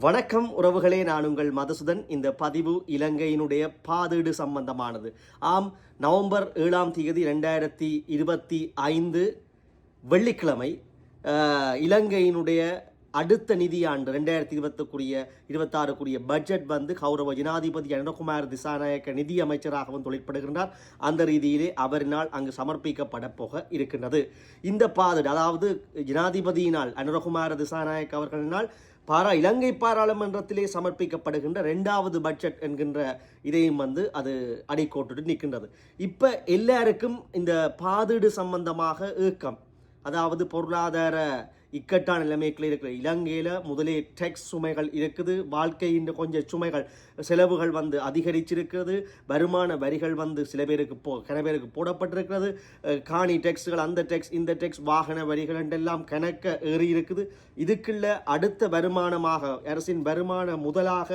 வணக்கம் உறவுகளே நான் உங்கள் மதுசுதன். இந்த பதிவு இலங்கையினுடைய பாதீடு சம்பந்தமானது. ஆம் நவம்பர் ஏழாம் தேதி ரெண்டாயிரத்தி இருபத்தி ஐந்து வெள்ளிக்கிழமை இலங்கையினுடைய அடுத்த நிதியாண்டு ரெண்டாயிரத்தி இருபத்துக்குரிய இருபத்தாறுக்குரிய பட்ஜெட் வந்து கௌரவ ஜனாதிபதி அனுரகுமார் திசாநாயக்க நிதி அமைச்சராகவும் தொழிற்படுகின்றார். அந்த ரீதியிலே அவரினால் அங்கு சமர்ப்பிக்கப்பட போக இருக்கின்றது. இந்த பாதடு அதாவது ஜனாதிபதியினால் அனுரகுமார திசாநாயக் அவர்களினால் பாரா இலங்கை பாராளுமன்றத்திலே சமர்ப்பிக்கப்படுகின்ற ரெண்டாவது பட்ஜெட் என்கின்ற இதையும் வந்து அது அடிக்கோட்டுட்டு நிற்கின்றது. இப்போ எல்லாருக்கும் இந்த பாதீடு சம்பந்தமாக ஏக்கம் அதாவது பொருளாதார இக்கட்டான நிலைமைகள் இருக்கிற இலங்கையில் முதலே டெக்ஸ் சுமைகள் இருக்குது. வாழ்க்கையின் கொஞ்சம் சுமைகள் செலவுகள் வந்து அதிகரிச்சிருக்கிறது. வருமான வரிகள் வந்து சில பேருக்கு போ கன பேருக்கு போடப்பட்டிருக்கிறது. காணி டெக்ஸ்கள் அந்த டெக்ஸ் இந்த டெக்ஸ் வாகன வரிகள் என்றெல்லாம் கணக்க ஏறி இருக்குது இதுக்குள்ள அடுத்த வருமானமாக அரசின் வருமான முதலாக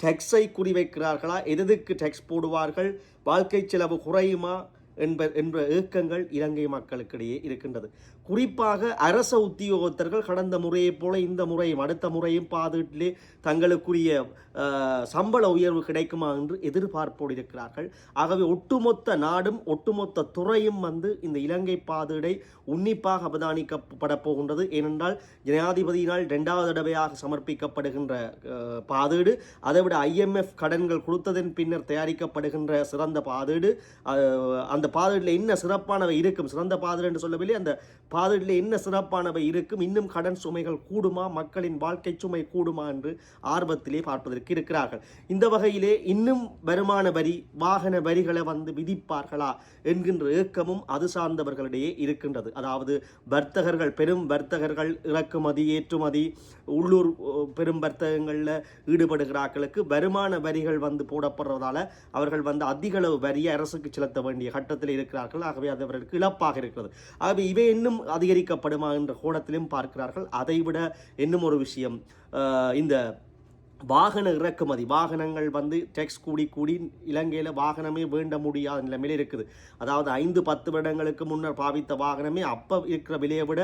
டெக்ஸை குறிவைக்கிறார்களா? எதுக்கு டெக்ஸ் போடுவார்கள்? வாழ்க்கை செலவு குறையுமா? என்ப என்ற ஏக்கங்கள் இலங்கை மக்களுக்கிடையே இருக்கின்றது. குறிப்பாக அரச உத்தியோகத்தர்கள் கடந்த முறையைப் போல இந்த முறையும் அடுத்த முறையும் பாதுகாட்டிலே தங்களுக்குரிய சம்பள உயர்வு கிடைக்குமா என்று எதிர்பார்ப்போடு இருக்கிறார்கள் ஆகவே ஒட்டுமொத்த நாடும் ஒட்டுமொத்த துறையும் வந்து இந்த இலங்கை பாதுடை உன்னிப்பாக அவதானிக்கப்பட போகின்றது. ஏனென்றால் ஜனாதிபதியினால் இரண்டாவது தடவையாக சமர்ப்பிக்கப்படுகின்ற பாதீடு அதைவிட ஐஎம்எஃப் கடன்கள் கொடுத்ததன் பின்னர் தயாரிக்கப்படுகின்ற சிறந்த பாதீடு அந்த பாதீடில் என்ன சிறப்பானவை இருக்கும் சிறந்த பாதீடு என்று சொல்லவில்லை அந்த காதலில் என்ன சிறப்பானவை இருக்கும்? இன்னும் கடன் சுமைகள் கூடுமா? மக்களின் வாழ்க்கை சுமை கூடுமா? என்று ஆர்வத்திலே பார்ப்பதற்கு இருக்கிறார்கள். இந்த வகையிலே இன்னும் வருமான வரி வாகன வரிகளை வந்து விதிப்பார்களா? என்கின்ற ஏக்கமும் அது சார்ந்தவர்களிடையே இருக்கின்றது. அதாவது வர்த்தகர்கள் பெரும் வர்த்தகர்கள் இறக்குமதி ஏற்றுமதி உள்ளூர் பெரும் வர்த்தகங்களில் ஈடுபடுகிறார்களுக்கு வருமான வரிகள் வந்து போடப்படுறதால அவர்கள் வந்து அதிகளவு வரியை அரசுக்கு செலுத்த வேண்டிய கட்டத்தில் இருக்கிறார்கள். ஆகவே அது அவர்களுக்கு இழப்பாக இருக்கிறது. ஆகவே இவை இன்னும் அதிகரிக்கப்படுமா என்ற கோணத்திலும் பார்க்கிறார்கள். அதைவிட இன்னும் ஒரு விஷயம் இந்த வாகன இறக்குமதி வாகனங்கள் வந்து டெக்ஸ் கூடி கூடி இலங்கையில் வாகனமே வேண்ட முடியாத நிலைமையில் இருக்குது. அதாவது ஐந்து பத்து வருடங்களுக்கு முன்னர் பாவித்த வாகனமே அப்போ இருக்கிற விலையை விட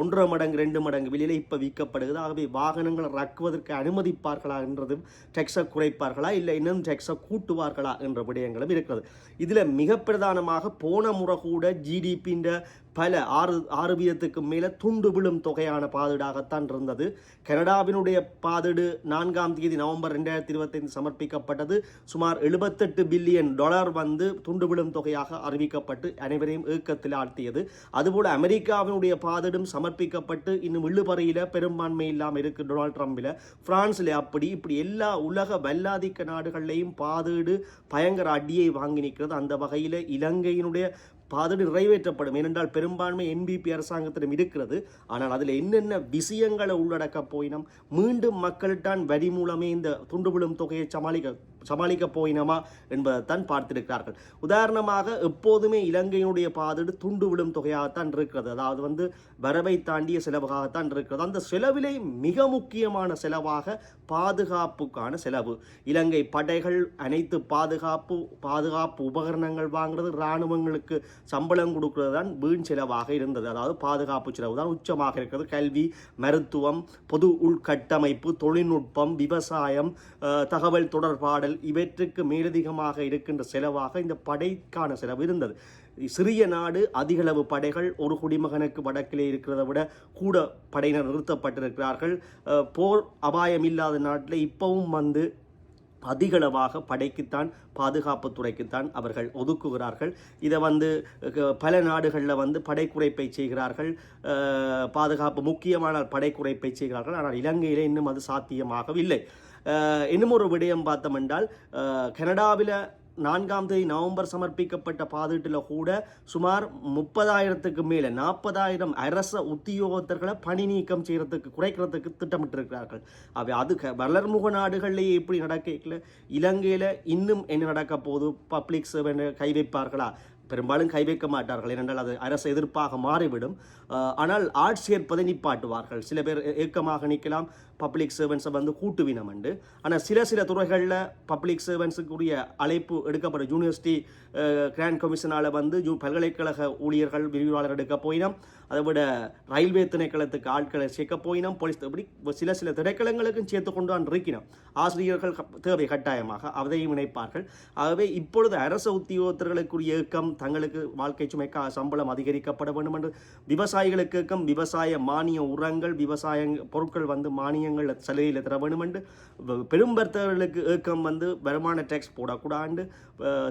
ஒன்றரை மடங்கு ரெண்டு மடங்கு விலையில் இப்போ விற்கப்படுகிறது. ஆகவே வாகனங்களை இறக்குவதற்கு அனுமதிப்பார்களா என்றதும் டெக்ஸை குறைப்பார்களா இல்லை இன்னும் டெக்ஸை கூட்டுவார்களா என்ற விடயங்களும் இருக்கிறது. இதில் மிக பிரதானமாக போன முறை கூட ஜிடிபின்ற பல ஆறு ஆறு வீதத்துக்கு மேலே துண்டு விழும் தொகையான பாதீடாகத்தான் இருந்தது. கனடாவினுடைய பாதீடு நான்காம் தேதி நவம்பர் ரெண்டாயிரத்தி இருபத்தைந்து சமர்ப்பிக்கப்பட்டது. சுமார் எழுபத்தெட்டு பில்லியன் டாலர் வந்து துண்டு விழும் தொகையாக அறிவிக்கப்பட்டு அனைவரையும் ஏக்கத்தில் ஆழ்த்தியது. அதுபோல் அமெரிக்காவினுடைய பாதீடும் சமர்ப்பிக்கப்பட்டு இன்னும் இழுபறையில் பெரும்பான்மை இல்லாமல் இருக்கு டொனால்ட் ட்ரம்பில். பிரான்ஸில் அப்படி இப்படி எல்லா உலக வல்லாதிக்க நாடுகள்லையும் பாதீடு பயங்கர அடியை வாங்கி நிற்கிறது அந்த வகையில் இலங்கையினுடைய பாதடி நிறைவேற்றப்படும். ஏனென்றால் பெரும்பான்மை என்பிபி அரசாங்கத்திடம் இருக்கிறது. ஆனால் அதில் என்னென்ன விஷயங்களை உள்ளடக்க போயினம் மீண்டும் மக்கள்தான் வரி மூலமே இந்த துண்டுபிடும் தொகையை சமாளிக்க சமாளிக்க போயினமா என்பதைத்தான் பார்த்திருக்கிறார்கள். உதாரணமாக எப்போதுமே இலங்கையினுடைய பாதடு துண்டு விடும் தொகையாகத்தான் இருக்கிறது. அதாவது வந்து வரவை தாண்டிய செலவாகத்தான் இருக்கிறது. அந்த செலவிலே மிக முக்கியமான செலவாக பாதுகாப்புக்கான செலவு. இலங்கை படைகள் அனைத்து பாதுகாப்பு பாதுகாப்பு உபகரணங்கள் வாங்குறது இராணுவங்களுக்கு சம்பளம் கொடுக்கிறது தான் வீண் செலவாக இருந்தது. அதாவது பாதுகாப்பு செலவு தான் உச்சமாக இருக்கிறது. கல்வி மருத்துவம் பொது உள்கட்டமைப்பு தொழில்நுட்பம் விவசாயம் தகவல் தொடர்பாடல் இவற்றுக்கு மேலதிகமாக இருக்கின்ற செலவாக இந்த படைக்கான செலவு இருந்தது. சிறிய நாடு அதிகளவு படைகள் ஒரு குடிமகனுக்கு வடக்கிலே இருக்கிறதை விட கூட படையினர் நிறுத்தப்பட்டிருக்கிறார்கள். போர் அபாயம் இல்லாத நாட்டில் இப்பவும் வந்து அதிகளவாக படைக்குத்தான் பாதுகாப்பு துறைக்குத்தான் அவர்கள் ஒதுக்குகிறார்கள். இதை வந்து பல நாடுகளில் வந்து படைக்குறைப்பை செய்கிறார்கள். பாதுகாப்பு முக்கியமான படைக்குறைப்பை செய்கிறார்கள். ஆனால் இலங்கையிலே இன்னும் அது சாத்தியமாகவில்லை. இன்னும் ஒரு விடயம் பார்த்தோம் என்றால் கனடாவில் நான்காம் தேதி நவம்பர் சமர்ப்பிக்கப்பட்ட பாதீட்டில் கூட சுமார் முப்பதாயிரத்துக்கு மேலே நாற்பதாயிரம் அரச உத்தியோகத்தர்களை பணி நீக்கம் செய்கிறதுக்கு குறைக்கிறதுக்கு திட்டமிட்டிருக்கிறார்கள். அவை அது க- வளர்முக நாடுகள்லேயே எப்படி நடக்கல இலங்கையில் இன்னும் என்ன நடக்க போகுது? பப்ளிக் சர்வெண்ட் கை வைப்பார்களா? பெரும்பாலும் கை வைக்க மாட்டார்கள் ஏனென்றால் அது அரசு எதிர்ப்பாக மாறிவிடும். ஆனால் ஆட்சி ஏற்பதை நிப்பாட்டுவார்கள் சில பேர் ஏக்கமாக நிற்கலாம் பப்ளிக் சர்வன்ஸை வந்து கூட்டுவினம் உண்டு ஆனால் சில சில துறைகளில் பப்ளிக் சர்வன்ஸுக்குரிய அழைப்பு எடுக்கப்படும். யூனிவர்சிட்டி கிராண்ட் கமிஷனால் வந்து ஜூ பல்கலைக்கழக ஊழியர்கள் விரிவாளர் எடுக்க போயினோம். அதை விட ரயில்வே திணைக்களத்துக்கு ஆட்களை சேர்க்க போயினோம். போலீஸ் இப்படி சில சில திணைக்களங்களுக்கும் சேர்த்து கொண்டு வந்து இருக்கணும் ஆசிரியர்கள் தேவை கட்டாயமாக அதையும் இணைப்பார்கள். ஆகவே இப்பொழுது அரசு உத்தியோகத்தர்களுக்குரிய இயக்கம் தங்களுக்கு வாழ்க்கை சுமைக்காக சம்பளம் அதிகரிக்கப்பட வேண்டும் என்று விவசாயிகளுக்கு இயக்கம் விவசாய மானிய உரங்கள் விவசாய பொருட்கள் வந்து மானிய மானியங்கள் சலுகையில் தர வேணுமெண்டு என்று வ- பெரும்பர்த்தர்களுக்கு வந்து வருமான டேக்ஸ் போடக்கூடாண்டு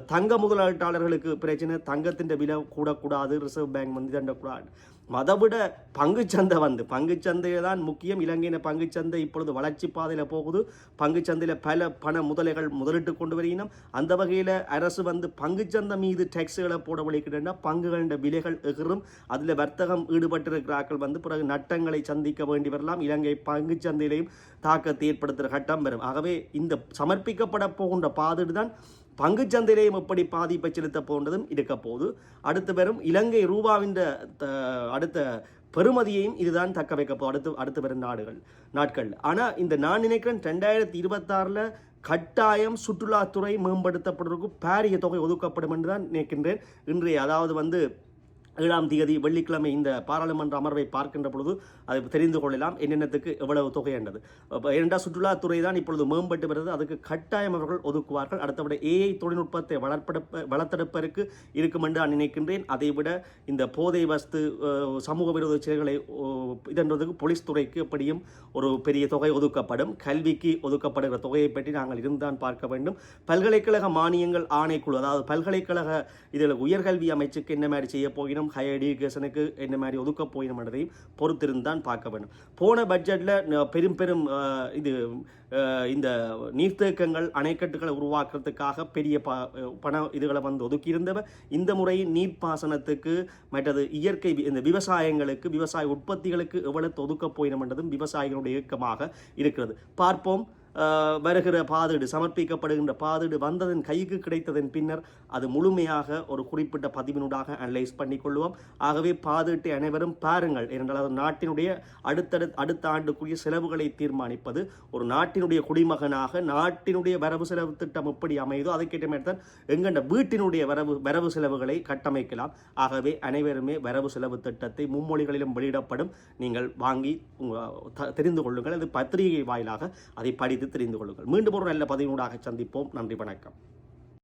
தங்க முதலீட்டாளர்களுக்கு பிரச்சனை தங்கத்தின் விலை கூடக்கூடாது ரிசர்வ் பேங்க் வந்து தண்டக்கூடாது மதவிட பங்குச்சந்தை வந்து. பங்குச்சந்தையை தான் முக்கியம். இலங்கையின் பங்குச்சந்தை இப்பொழுது வளர்ச்சி பாதையில் போகுது. பங்குச்சந்தையில் பல பண முதலைகள் முதலிட்டு கொண்டு வருகினோம் அந்த வகையில் அரசு வந்து பங்குச்சந்தை மீது டேக்ஸுகளை போட வலிக்கிட்டா பங்குகளின் விலைகள் எகிரும் அதில் வர்த்தகம் ஈடுபட்டிருக்கிறார்கள் வந்து பிறகு நட்டங்களை சந்திக்க வேண்டி வரலாம். இலங்கை பங்குச்சந்தையிலையும் தாக்கத்தை ஏற்படுத்துகிற கட்டம் வரும். ஆகவே இந்த சமர்ப்பிக்கப்பட போகின்ற பாதுடு தான் பங்குச்சந்தையிலையும் எப்படி பாதிப்பை செலுத்த போன்றதும் இருக்க போது அடுத்து வரும் இலங்கை ரூபாவின் த- அடுத்த பெறுமதியையும் இதுதான் தக்க வைக்கப்போ அடுத்து அடுத்து வரும் நாடுகள் நாட்கள். ஆனால் இந்த நான் நினைக்கிறேன் ரெண்டாயிரத்தி இருபத்தாறில் கட்டாயம் சுற்றுலாத்துறை மேம்படுத்தப்படுறதுக்கு பாரிய தொகை ஒதுக்கப்படும் என்று தான் நினைக்கின்றேன். இன்றைய அதாவது வந்து ஏழாம் தேதி வெள்ளிக்கிழமை இந்த பாராளுமன்ற அமர்வை பார்க்கின்ற பொழுது அதை தெரிந்து கொள்ளலாம். என்னென்னத்துக்கு எவ்வளவு தொகை என்றது. இரண்டாம் சுற்றுலாத்துறை தான் இப்பொழுது மேம்பட்டு வருது. அதுக்கு கட்டாயம் அவர்கள் ஒதுக்குவார்கள். அடுத்தபடி ஏஐ தொழில்நுட்பத்தை வளர்ப்பெடுப்ப வளர்த்தெடுப்பதற்கு இருக்கும் என்று நான் நினைக்கின்றேன். அதைவிட இந்த போதை வஸ்து சமூக விரோத செயல்களை இதன்றதுக்கு போலீஸ் துறைக்கு எப்படியும் ஒரு பெரிய தொகை ஒதுக்கப்படும். கல்விக்கு ஒதுக்கப்படுகிற தொகையை பற்றி நாங்கள் இருந்தான் பார்க்க வேண்டும். பல்கலைக்கழக மானியங்கள் ஆணைக்குழு அதாவது பல்கலைக்கழக இதில் உயர்கல்வி அமைச்சுக்கு என்ன மாதிரி செய்ய போகிறோம்? ஹையர் எஜுகேஷனுக்கு என்ன மாதிரி ஒதுக்க போகிறோம் பொறுத்திருந்தான் பார்க்க வேண்டும். போன பட்ஜெட்டில் பெரும் பெரும் இது இந்த நீர்த்தேக்கங்கள் அணைக்கட்டுகளை உருவாக்குறதுக்காக பெரிய ப பண இதுகளை வந்து ஒதுக்கியிருந்தவ இந்த முறை நீர்ப்பாசனத்துக்கு மற்றது இயற்கை இந்த விவசாயங்களுக்கு விவசாய உற்பத்திகளுக்கு எவ்வளவு ஒதுக்க போயினோம் விவசாயிகளுடைய இயக்கமாக இருக்கிறது. பார்ப்போம். வருகிற பாதீடு சமர்ப்பிக்கப்படுகின்ற பாதீடு வந்ததன் கைக்கு கிடைத்ததன் பின்னர் அது முழுமையாக ஒரு குறிப்பிட்ட பதிவினூடாக அனலைஸ் பண்ணி கொள்வோம் ஆகவே பாதீட்டை அனைவரும் பாருங்கள் ஏனென்றால் அது நாட்டினுடைய அடுத்தடு அடுத்த ஆண்டுக்குரிய செலவுகளை தீர்மானிப்பது ஒரு நாட்டினுடைய குடிமகனாக நாட்டினுடைய வரவு செலவு திட்டம் எப்படி அமைதோ அதுக்கேற்ற மாதிரி தான் எங்கண்ட வீட்டினுடைய வரவு வரவு செலவுகளை கட்டமைக்கலாம். ஆகவே அனைவருமே வரவு செலவு திட்டத்தை மும்மொழிகளிலும் வெளியிடப்படும். நீங்கள் வாங்கி த- தெரிந்து கொள்ளுங்கள். அது பத்திரிகை வாயிலாக அதை படித்து தெரிந்து கொள்ளுங்கள். மீண்டும் ஒரு நல்ல பதிவினூடாக சந்திப்போம். நன்றி வணக்கம்.